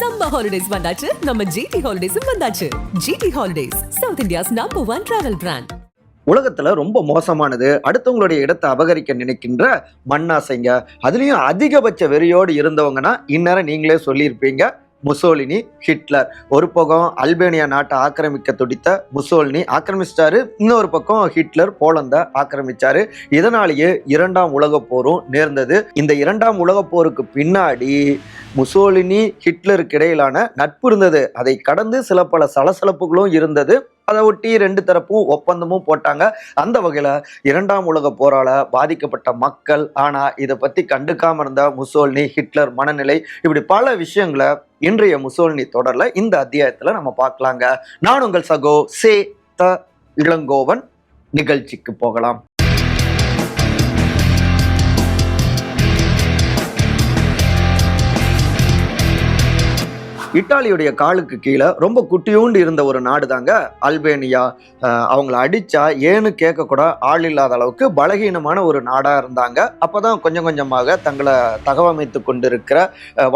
Summer holidays வந்தாச்சு. நம்ம GT ஹாலிடேஸும் வந்தாச்சு. GT holidays south India's number one travel brand உலகத்துல ரொம்ப மோசமானது அடுத்தவங்களுடைய இடத்தை அபகரிக்க நினைக்கின்ற மண்ணாசைங்க. அதுலயும் அதிகபட்ச வெறியோடு இருந்தவங்கன்னா இந்நேரம் நீங்களே சொல்லியிருப்பீங்க. Mussolini Hitler. ஒரு பக்கம் அல்பேனியா நாட்டை ஆக்கிரமிக்க துடித்த முசோலினி ஆக்கிரமிச்சிட்டாரு. இன்னொரு பக்கம் ஹிட்லர் போலந்தை ஆக்கிரமிச்சாரு. இதனாலேயே இரண்டாம் உலக போரும் நேர்ந்தது. இந்த இரண்டாம் உலகப் போருக்கு பின்னாடி முசோலினி ஹிட்லருக்கு இடையிலான நட்பு இருந்தது. அதை கடந்து சில பல சலசலப்புகளும் இருந்தது. அதை ஒட்டி ரெண்டு தரப்பும் ஒப்பந்தமும் போட்டாங்க. அந்த வகையில் இரண்டாம் உலக போரால பாதிக்கப்பட்ட மக்கள் ஆனால் இதை பற்றி கண்டுக்காமல் இருந்த முசோலினி ஹிட்லர் மனநிலை இப்படி பல விஷயங்களை இன்றைய முசோலினி தொடர்ல இந்த அத்தியாயத்துல நம்ம பார்க்கலாங்க. நான் உங்கள் சகோ சே த இளங்கோவன். நிகழ்ச்சிக்கு போகலாம். இட்டாலியுடைய காலுக்கு கீழே ரொம்ப குட்டியூண்டு இருந்த ஒரு நாடு தாங்க அல்பேனியா அவங்கள அடித்தா ஏன்னு கேட்கக்கூட ஆள் இல்லாத அளவுக்கு பலகீனமான ஒரு நாடாக இருந்தாங்க. அப்போ தான் கொஞ்சம் கொஞ்சமாக தங்களை தகவமைத்து கொண்டிருக்கிற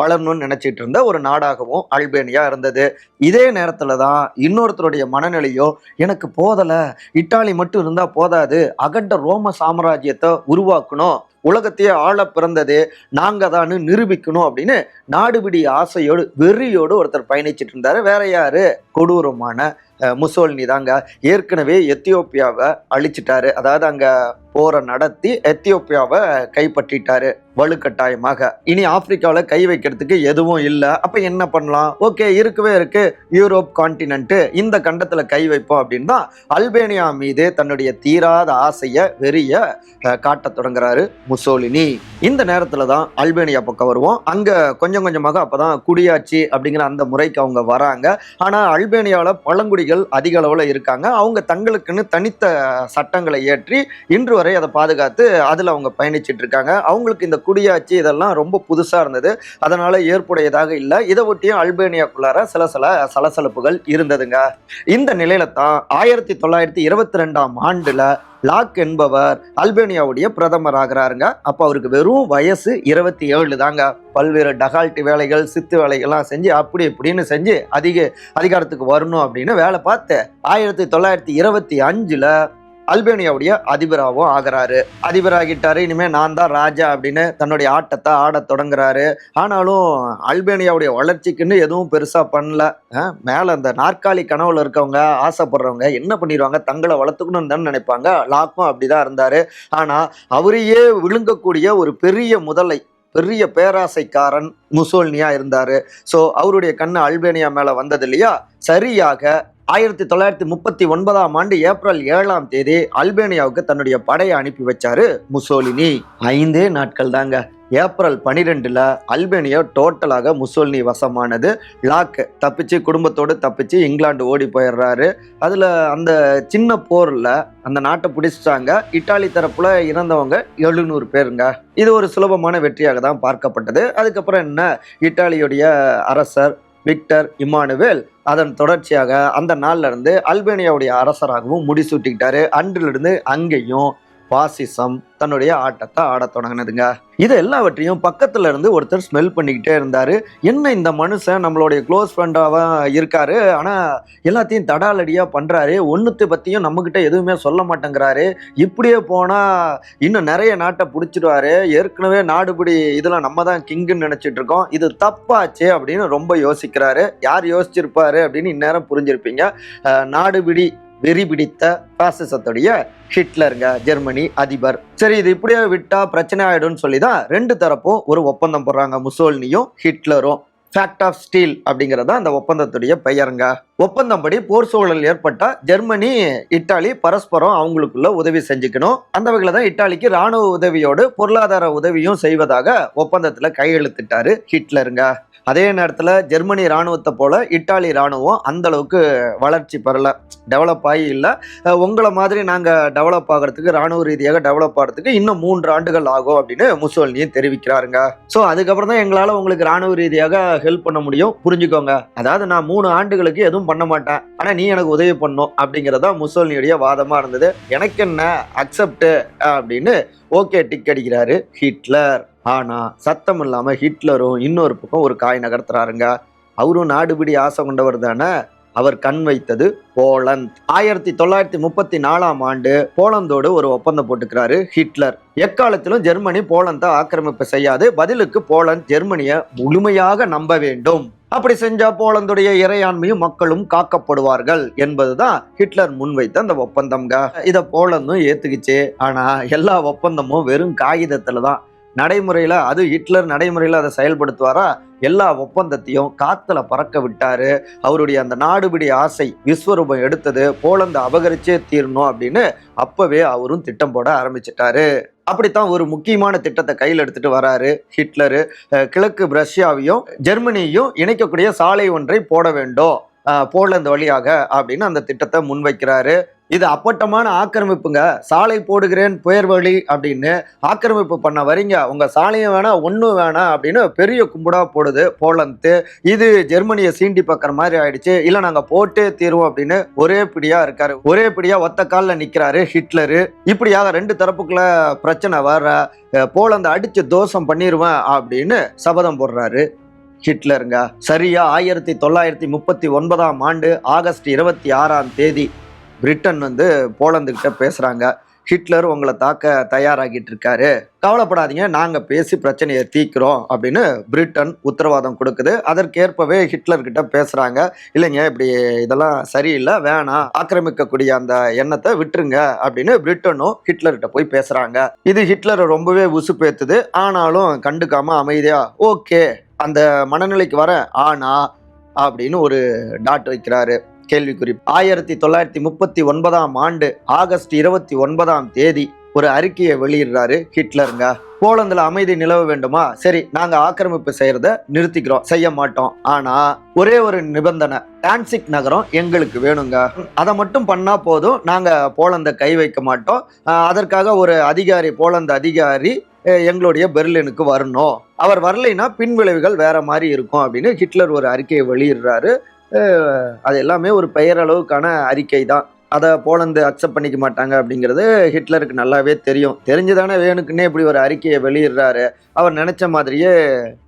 வளரணும்னு நினச்சிட்டு இருந்த ஒரு நாடாகவும் அல்பேனியா இருந்தது. இதே நேரத்தில் தான் இன்னொருத்தருடைய மனநிலையோ எனக்கு போதலை இட்டாலி மட்டும் இருந்தால் போதாது அகண்ட ரோம சாம்ராஜ்யத்தை உருவாக்கணும் உலகத்தையே ஆள பிறந்தது நாங்க தான் நிரூபிக்கணும் அப்படின்னு நாடுபிடி ஆசையோடு வெறியோடு ஒருத்தர் பயணிச்சுட்டு இருந்தாரு. வேற யாரு? கொடூரமான முசோல்னி முசோலினி தாங்க. ஏற்கனவே எத்தியோப்பியாவை அழிச்சிட்டாரு. அதாவது அங்கே போரை நடத்தி எத்தியோப்பியாவை கைப்பற்றிட்டாரு வலுக்கட்டாயமாக. இனி ஆப்பிரிக்காவில் கை வைக்கிறதுக்கு எதுவும் இல்லை. அப்போ என்ன பண்ணலாம்? ஓகே இருக்கவே இருக்கு. யூரோப் கான்டினென்ட்டு இந்த கண்டத்தில் கை வைப்போம் அப்படின்னு தான் அல்பேனியா மீது தன்னுடைய தீராத ஆசையை வெறிய காட்டத் தொடங்குறாரு முசோலினி. இந்த நேரத்தில் தான் அல்பேனியா பக்கம் வருவோம். அங்கே கொஞ்சம் கொஞ்சமாக அப்போ தான் குடியாட்சி அப்படிங்கிற அந்த முறைக்கு அவங்க வராங்க. ஆனால் அல்பேனியாவில் பழங்குடிகள் அதிக அளவில் இருக்காங்க. அவங்க தங்களுக்குன்னு தனித்த சட்டங்களை இயற்றி இன்று வரை அதை பாதுகாத்து அதில் அவங்க பயணிச்சிட்டு இருக்காங்க. அவங்களுக்கு இந்த குடியாட்சி இதெல்லாம் ரொம்ப புதுசாக இருந்தது. அதனால் ஏற்புடையதாக இல்லை. இதை ஒட்டியும் அல்பேனியாக்குள்ளார சில சில சலசலப்புகள் இருந்ததுங்க. இந்த நிலையில தான் ஆயிரத்தி தொள்ளாயிரத்தி இருபத்தி ரெண்டாம் ஆண்டில் லாக் என்பவர் அல்பேனியாவுடைய பிரதமர் ஆகிறாருங்க. அப்போ அவருக்கு வெறும் வயசு இருபத்தி ஏழு தாங்க. பல்வேறு டகால்ட்டு வேலைகள் சித்து வேலைகள்லாம் செஞ்சு அப்படி இப்படின்னு செஞ்சு அதிக அதிகாரத்துக்கு வரணும் அப்படின்னு வேலை பார்த்து ஆயிரத்தி தொள்ளாயிரத்தி இருபத்தி அஞ்சில் அல்பேனியாவுடைய அதிபராகவும் ஆகிறாரு. அதிபராகிட்டாரு இனிமே நான் தான் ராஜா அப்படின்னு தன்னுடைய ஆட்டத்தை ஆடத் தொடங்குறாரு. ஆனாலும் அல்பேனியாவுடைய வளர்ச்சிக்குன்னு எதுவும் பெருசா பண்ணல. மேல அந்த நாற்காலி கனவுல இருக்கவங்க ஆசைப்படுறவங்க என்ன பண்ணிடுவாங்க? தங்களை வளர்த்துக்கணும்னு தானே நினைப்பாங்க. லாக்கும் அப்படிதான் இருந்தாரு. ஆனா அவரையே விழுங்கக்கூடிய ஒரு பெரிய முதலை பெரிய பேராசைக்காரன் முசோல்னியா இருந்தாரு. ஸோ அவருடைய கண்ணு அல்பேனியா மேல வந்தது இல்லையா? சரியாக ஆயிரத்தி தொள்ளாயிரத்தி முப்பத்தி ஒன்பதாம் ஆண்டு ஏப்ரல் ஏழாம் தேதி அல்பேனியாவுக்கு தன்னுடைய படையை அனுப்பி வச்சாரு முசோலினி. ஐந்தே நாட்கள் தாங்க ஏப்ரல் பனிரெண்டுல அல்பேனியா டோட்டலாக முசோலினி வசமானது. லாக் தப்பிச்சு குடும்பத்தோடு தப்பிச்சு இங்கிலாந்து ஓடி போயிடுறாரு. அதுல அந்த சின்ன போர்ல அந்த நாட்டை பிடிச்சிட்டாங்க. இட்டாலி தரப்புல இறந்தவங்க எழுநூறு பேருங்க. இது ஒரு சுலபமான வெற்றியாக தான் பார்க்கப்பட்டது. அதுக்கப்புறம் என்ன? இட்டாலியுடைய அரசர் விக்டர் இமானுவேல் அதன் தொடர்ச்சியாக அந்த நாளில் இருந்து அல்பேனியாவுடைய அரசராகவும் முடிசூட்டிக்கிட்டாரு. அன்றிலிருந்து அங்கேயும் பாசிசம் தன்னுடைய ஆட்டத்தை ஆடத் தொடங்கினதுங்க. இது எல்லாவற்றையும் பக்கத்துல இருந்து ஒருத்தர் ஸ்மெல் பண்ணிக்கிட்டே இருந்தாரு. என்ன இந்த மனுஷன் நம்மளுடைய க்ளோஸ் ஃப்ரெண்டாக இருக்காரு? ஆனா எல்லாத்தையும் தடாலடியா பண்றாரு. ஒன்றுத்தை பத்தியும் நம்மக்கிட்ட எதுவுமே சொல்ல மாட்டேங்கிறாரு. இப்படியே போனா இன்னும் நிறைய நாட்டை பிடிச்சிடுவாரு ஏற்கனவே நாடுபடி இதெல்லாம் நம்ம தான் கிங்குன்னு நினைச்சிட்டு இருக்கோம் இது தப்பாச்சு அப்படின்னு ரொம்ப யோசிக்கிறாரு. யார் யோசிச்சிருப்பாரு அப்படின்னு இந்நேரம் புரிஞ்சிருப்பீங்க. நாடுபிடி வெறி பிடித்த பாசிசத்துடைய ஹிட்லருங்க ஜெர்மனி அதிபர். சரி இது இப்படியே விட்டா பிரச்சனை ஆயிடும்னு சொல்லி தான் ரெண்டு தரப்பும் ஒரு ஒப்பந்தம் போடுறாங்க. முசோல்னியும் ஹிட்லரும். ஃபேக்ட் ஆஃப் ஸ்டீல் அப்படிங்கிறதா அந்த ஒப்பந்தத்துடைய பெயருங்க. ஒப்பந்தப்படி போர் சூழல் ஏற்பட்டால் ஜெர்மனி இத்தாலி பரஸ்பரம் அவங்களுக்குள்ள உதவி செஞ்சுக்கணும். அந்த வகையில தான் இத்தாலிக்கு ராணுவ உதவியோடு பொருளாதார உதவியும் செய்வதாக ஒப்பந்தத்துல கையெழுத்திட்டாரு ஹிட்லருங்க. அதே நேரத்தில் ஜெர்மனி ராணுவத்தை போல் இட்டாலி ராணுவம் அந்த அளவுக்கு வளர்ச்சி பெறலை டெவலப் ஆகி இல்லை. உங்களை மாதிரி நாங்கள் டெவலப் ஆகிறதுக்கு ராணுவ ரீதியாக டெவலப் ஆகிறதுக்கு இன்னும் மூன்று ஆண்டுகள் ஆகும் அப்படின்னு முசோல்னியும் தெரிவிக்கிறாருங்க. ஸோ அதுக்கப்புறம் தான் எங்களால் உங்களுக்கு ராணுவ ரீதியாக ஹெல்ப் பண்ண முடியும். புரிஞ்சுக்கோங்க. அதாவது நான் மூணு ஆண்டுகளுக்கு எதுவும் பண்ண மாட்டேன். ஆனால் நீ எனக்கு உதவி பண்ணும் அப்படிங்கிறதா முசோலினியுடைய வாதமாக இருந்தது. எனக்கு என்ன அக்செப்ட் அப்படின்னு ஓகே டிக் அடிக்கிறாரு ஹிட்லர். ஆனால் சத்தம் இல்லாமல் ஹிட்லரும் இன்னொரு பக்கம் ஒரு காய் நகர்த்துறாருங்க. அவரும் நாடுபிடி ஆசை கொண்டவர் தானே? அவர் கண் வைத்தது போலந்த். ஆயிரத்தி தொள்ளாயிரத்தி முப்பத்தி நாலாம் ஆண்டு போலந்தோடு ஒரு ஒப்பந்தம் போட்டுக்கிறாரு ஹிட்லர். எக்காலத்திலும் ஜெர்மனி போலந்தை ஆக்கிரமிப்பு செய்யாது. பதிலுக்கு போலந்து ஜெர்மனியை முழுமையாக நம்ப வேண்டும். அப்படி செஞ்சா போலந்துடைய இறையாண்மையும் மக்களும் காக்கப்படுவார்கள் என்பதுதான் ஹிட்லர் முன்வைத்த அந்த ஒப்பந்தம்ங்க. இதை போலந்தும் ஏத்துக்குச்சு. ஆனா எல்லா ஒப்பந்தமும் வெறும் காகிதத்துல தான் நடைமுறையில் அது ஹிட்லர் நடைமுறையில் அதை செயல்படுத்துவாரா? எல்லா ஒப்பந்தத்தையும் காத்துல பறக்க விட்டாரு. அவருடைய அந்த நாடுபிடி ஆசை விஸ்வரூபம் எடுத்தது. போலந்து அபகரிச்சே தீரணும் அப்படின்னு அப்பவே அவரும் திட்டம் போட ஆரம்பிச்சிட்டாரு. அப்படித்தான் ஒரு முக்கியமான திட்டத்தை கையில் எடுத்துட்டு வராரு ஹிட்லரு. கிழக்கு ரஷ்யாவையும் ஜெர்மனியையும் இணைக்கக்கூடிய சாலை ஒன்றை போட வேண்டும். போலந்து வழியாக அப்படின்னு அந்த திட்டத்தை முன்வைக்கிறாரு. இது அப்பட்டமான ஆக்கிரமிப்புங்க. சாலை போடுகிறேன் புயர் வழி அப்படின்னு ஆக்கிரமிப்பு பண்ண வரீங்க உங்க சாலையும் வேணாம் ஒன்றும் வேணாம் அப்படின்னு பெரிய கும்பிடா போடுது போலந்து இது ஜெர்மனியை சீண்டி பார்க்குற மாதிரி ஆயிடுச்சு. இல்லை நாங்கள் போட்டே தீருவோம் அப்படின்னு ஒரே பிடியா இருக்காரு. ஒரே பிடியா ஒத்த காலில் நிற்கிறாரு ஹிட்லரு. இப்படியாக ரெண்டு தரப்புக்குள்ள பிரச்சனை வர போலந்து அடிச்சு தோஷம் பண்ணிடுவேன் அப்படின்னு சபதம் போடுறாரு. ஹிட்லருங்க. சரியா ஆயிரத்தி தொள்ளாயிரத்தி முப்பத்தி ஒன்பதாம் ஆண்டு ஆகஸ்ட் இருபத்தி ஆறாம் தேதி பிரிட்டன் வந்து போலந்துக்கிட்ட பேசுகிறாங்க பேசுறாங்க. ஹிட்லர் உங்களை தாக்க தயாராகிட்டு இருக்காரு கவலைப்படாதீங்க நாங்க பேசி பிரச்சனையை தீர்க்கிறோம் அப்படின்னு பிரிட்டன் உத்தரவாதம் கொடுக்குது. அதற்கேற்பவே ஹிட்லர்கிட்ட பேசுகிறாங்க பேசுறாங்க. இல்லைங்க இப்படி இதெல்லாம் சரியில்லை வேணாம் ஆக்கிரமிக்கக்கூடிய அந்த எண்ணத்தை விட்டுருங்க அப்படின்னு பிரிட்டனும் ஹிட்லர்கிட்ட போய் பேசுறாங்க. இது ஹிட்லரை ரொம்பவே உசுப்பேத்துது. ஆனாலும் கண்டுக்காம அமைதியா ஓகே அந்த மனநிலைக்கு வர ஆனா அப்படின்னு ஒரு டாட் வைக்கிறாரு. கேள்விக்குறி. ஆயிரத்தி தொள்ளாயிரத்தி முப்பத்தி ஒன்பதாம் ஆண்டு ஆகஸ்ட் இருபத்தி ஒன்பதாம் தேதி ஒரு அறிக்கையை வெளியிடுறாரு ஹிட்லருங்க. போலந்துல அமைதி நிலவ வேண்டுமா? சரி நாங்க ஆக்கிரமிப்பு செய்யறத நிறுத்திக்கிறோம். செய்ய மாட்டோம். ஆனா ஒரே ஒரு நிபந்தனை. டான்சிக் நகரம் எங்களுக்கு வேணுங்க. அதை மட்டும் பண்ணா போதும். நாங்க போலந்தை கை வைக்க மாட்டோம். அதற்காக ஒரு அதிகாரி போலந்து அதிகாரி எங்களுடைய பெர்லினுக்கு வரணும். அவர் வரலைன்னா பின்விளைவுகள் வேற மாதிரி இருக்கும் அப்படின்னு ஹிட்லர் ஒரு அறிக்கையை வெளியிடுறாரு. அது எல்லாமே ஒரு பெயரளவுக்கான அறிக்கை தான். அதை போலந்து அக்செப்ட் பண்ணிக்க மாட்டாங்க அப்படிங்கிறது ஹிட்லருக்கு நல்லாவே தெரியும். தெரிஞ்சுதானே வேணுக்குன்னே இப்படி ஒரு அறிக்கையை வெளியிடுறாரு. அவர் நினைச்ச மாதிரியே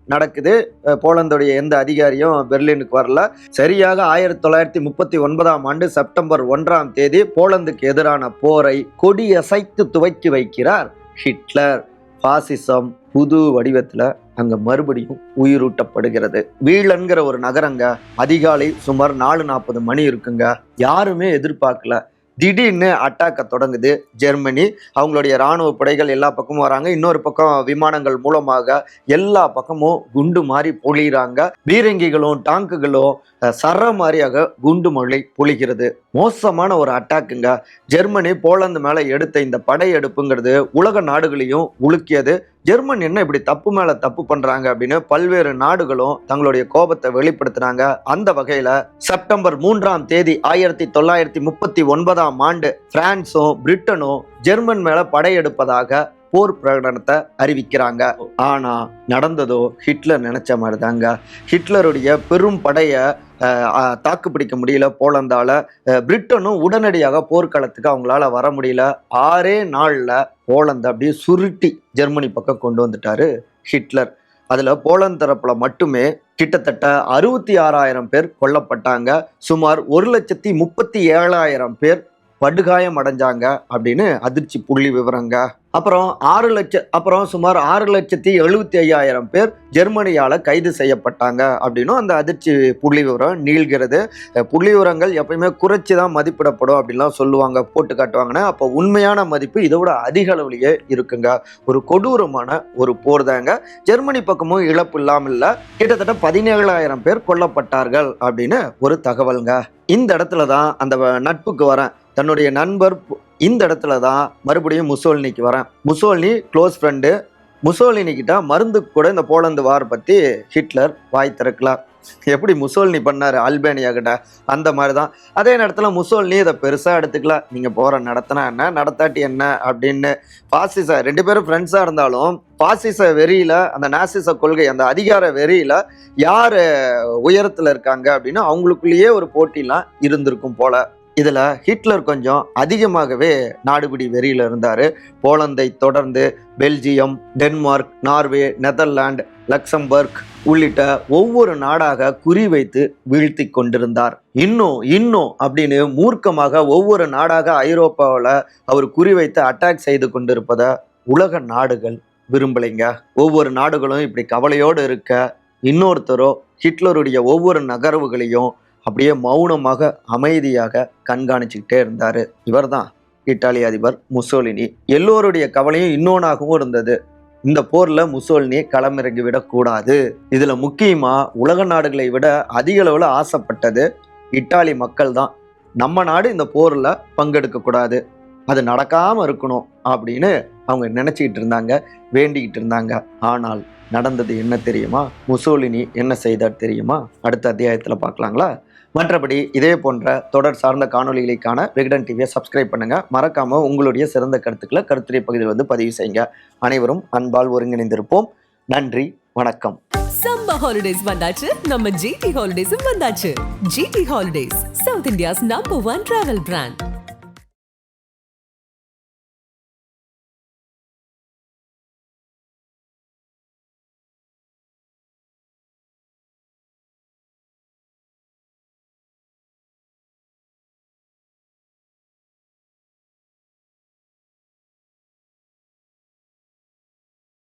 நடக்குது. போலந்துடைய எந்த அதிகாரியும் பெர்லினுக்கு வரல. சரியாக ஆயிரத்தி தொள்ளாயிரத்தி முப்பத்தி ஒன்பதாம் ஆண்டு செப்டம்பர் ஒன்றாம் தேதி போலந்துக்கு எதிரான போரை கொடியசைத்து துவக்கி வைக்கிறார் ஹிட்லர். பாசிசம் புது வடிவத்தில் அங்கே மறுபடியும் உயிரூட்டப்படுகிறது. வீழன்கிற ஒரு நகரங்க அதிகாலை சுமார் நாலு நாற்பது மணி இருக்குங்க. யாருமே எதிர்பார்க்கல திடீர்னு அட்டாக்கை தொடங்குது. ஜெர்மனி அவங்களுடைய ராணுவ படைகள் எல்லா பக்கமும் வராங்க. இன்னொரு பக்கம் விமானங்கள் மூலமாக எல்லா பக்கமும் குண்டு மாதிரி பொழிகிறாங்க பீரங்கிகளும் டாங்குகளும் சர மாதிரியாக குண்டு மழை பொழிகிறது. மோசமான ஒரு அட்டாக்குங்க ஜெர்மனி போலந்து மேலே எடுத்த இந்த படையெடுப்புங்கிறது உலக நாடுகளையும் உலுக்கியது. ஜெர்மன் என்ன இப்படி தப்பு மேல தப்பு பண்றாங்க அப்படின்னு பல்வேறு நாடுகளும் தங்களுடைய கோபத்தை வெளிப்படுத்தினாங்க அந்த வகையில செப்டம்பர் மூன்றாம் தேதி ஆயிரத்தி தொள்ளாயிரத்தி முப்பத்தி ஒன்பதாம் ஆண்டு பிரான்ஸும் பிரிட்டனும் ஜெர்மன் மேல படையெடுப்பதாக போர் பிரகடனத்தை அறிவிக்கிறாங்க. ஆனா நடந்ததோ ஹிட்லர் நினைச்ச மாதிரி தாங்க ஹிட்லருடைய பெரும் படைய தாக்கு பிடிக்க தாக்குப்பிடிக்க முடியல போலந்தால பிரிட்டனும் உடனடியாக போர்க்களத்துக்கு அவங்களால வர முடியல. ஆறே நாளில் போலந்து அப்படியே சுருட்டி ஜெர்மனி பக்கம் கொண்டு வந்துட்டாரு ஹிட்லர். அதில் போலந்து தரப்பில் மட்டுமே கிட்டத்தட்ட அறுபத்தி ஆறாயிரம் பேர் கொல்லப்பட்டாங்க. சுமார் ஒரு லட்சத்தி முப்பத்தி ஏழாயிரம் பேர் படுகாயம் அடைஞ்சாங்க அப்படின்னு அதிர்ச்சி புள்ளி விவரங்க. அப்புறம் ஆறு லட்சம் அப்புறம் சுமார் ஆறு லட்சத்தி எழுபத்தி ஐயாயிரம் பேர் ஜெர்மனியால் கைது செய்யப்பட்டாங்க அப்படின்னும் அந்த அதிர்ச்சி புள்ளி விவரம் நீள்கிறது. புள்ளி விவரங்கள் எப்பயுமே குறைச்சி தான் மதிப்பிடப்படும் அப்படின்லாம் சொல்லுவாங்க போட்டு காட்டுவாங்கன்னா. அப்போ உண்மையான மதிப்பு இதோட அதிக அளவுலேயே இருக்குங்க. ஒரு கொடூரமான ஒரு போர் தாங்க. ஜெர்மனி பக்கமும் இழப்பு இல்லாமல் இல்லை கிட்டத்தட்ட பதினேழாயிரம் பேர் கொல்லப்பட்டார்கள் அப்படின்னு ஒரு தகவல்ங்க. இந்த இடத்துல தான் அந்த வ- நட்புக்கு வரேன். தன்னுடைய நண்பர் இந்த இடத்துல தான் மறுபடியும் முசோலினிக்கு வரேன். முசோலினி க்ளோஸ் ஃப்ரெண்டு முசோலினிக்கிட்ட மருந்து கூட இந்த போலந்து வார் பற்றி ஹிட்லர் வாய் திறக்கலாம் எப்படி முசோல்னி பண்ணார் அல்பேனியா கிட்ட? அந்த மாதிரி தான் அதே நேரத்தில் முசோல்னி இதை பெருசாக எடுத்துக்கல. நீங்கள் போகிற நடத்தினா என்ன? நடத்தாட்டி என்ன? அப்படின்னு பாசிச ரெண்டு பேரும் ஃப்ரெண்ட்ஸாக இருந்தாலும் பாசிச வெறியில் அந்த நாசிச கொள்கை அந்த அதிகார வெறியில் யார் உயரத்தில் இருக்காங்க அப்படின்னு அவங்களுக்குள்ளேயே ஒரு போட்டிலாம் இருந்திருக்கும் போல. இதில் ஹிட்லர் கொஞ்சம் அதிகமாகவே நாடுபிடி வெறியில் இருந்தார். போலந்தை தொடர்ந்து Belgium Denmark Norway Netherlands Luxembourg உள்ளிட்ட ஒவ்வொரு நாடாக குறிவைத்து வீழ்த்தி கொண்டிருந்தார். இன்னும் இன்னும் அப்படின்னு மூர்க்கமாக ஒவ்வொரு நாடாக ஐரோப்பாவில் அவர் குறிவைத்து அட்டாக் செய்து கொண்டிருப்பதை உலக நாடுகள் விரும்பலைங்க. ஒவ்வொரு நாடுகளும் இப்படி கவலையோடு இருக்க இன்னொருத்தரோ ஹிட்லருடைய ஒவ்வொரு நகர்வுகளையும் அப்படியே மௌனமாக அமைதியாக கண்காணிச்சுக்கிட்டே இருந்தார். இவர்தான் இத்தாலி அதிபர் முசோலினி. எல்லோருடைய கவலையும் இன்னொன்னாகவும் இருந்தது. இந்த போர்ல முசோலினி களமிறங்கி விடக்கூடாது. இதுல முக்கியமா உலக நாடுகளை விட அதிக அளவில் ஆசைப்பட்டது இத்தாலி மக்கள் தான் நம்ம நாடு இந்த போர்ல பங்கெடுக்க கூடாது அது நடக்காம இருக்கணும் அப்படின்னு அவங்க நினைச்சுக்கிட்டு இருந்தாங்க வேண்டிக்கிட்டு இருந்தாங்க. ஆனால் நடந்தது என்ன தெரியுமா? முசோலினி என்ன செய்தார் தெரியுமா? அடுத்த அத்தியாயத்தில் பார்க்கலாங்களா? மற்றபடி இதே போன்ற தொடர் சார்ந்த காணொளிகளுக்கான விகடன் டிவியை சப்ஸ்கிரைப் பண்ணுங்க. மறக்காம உங்களுடைய சிறந்த கருத்துக்களை கருத்துரை பகுதியில் வந்து பதிவு செய்யுங்க. அனைவரும் அன்பால் ஒருங்கிணைந்திருப்போம். நன்றி வணக்கம். சம்ம ஹாலிடேஸ் வந்தாச்சு. நம்ம ஜிடி ஹாலிடேஸும் வந்தாச்சு. GT holidays south India's number one travel brand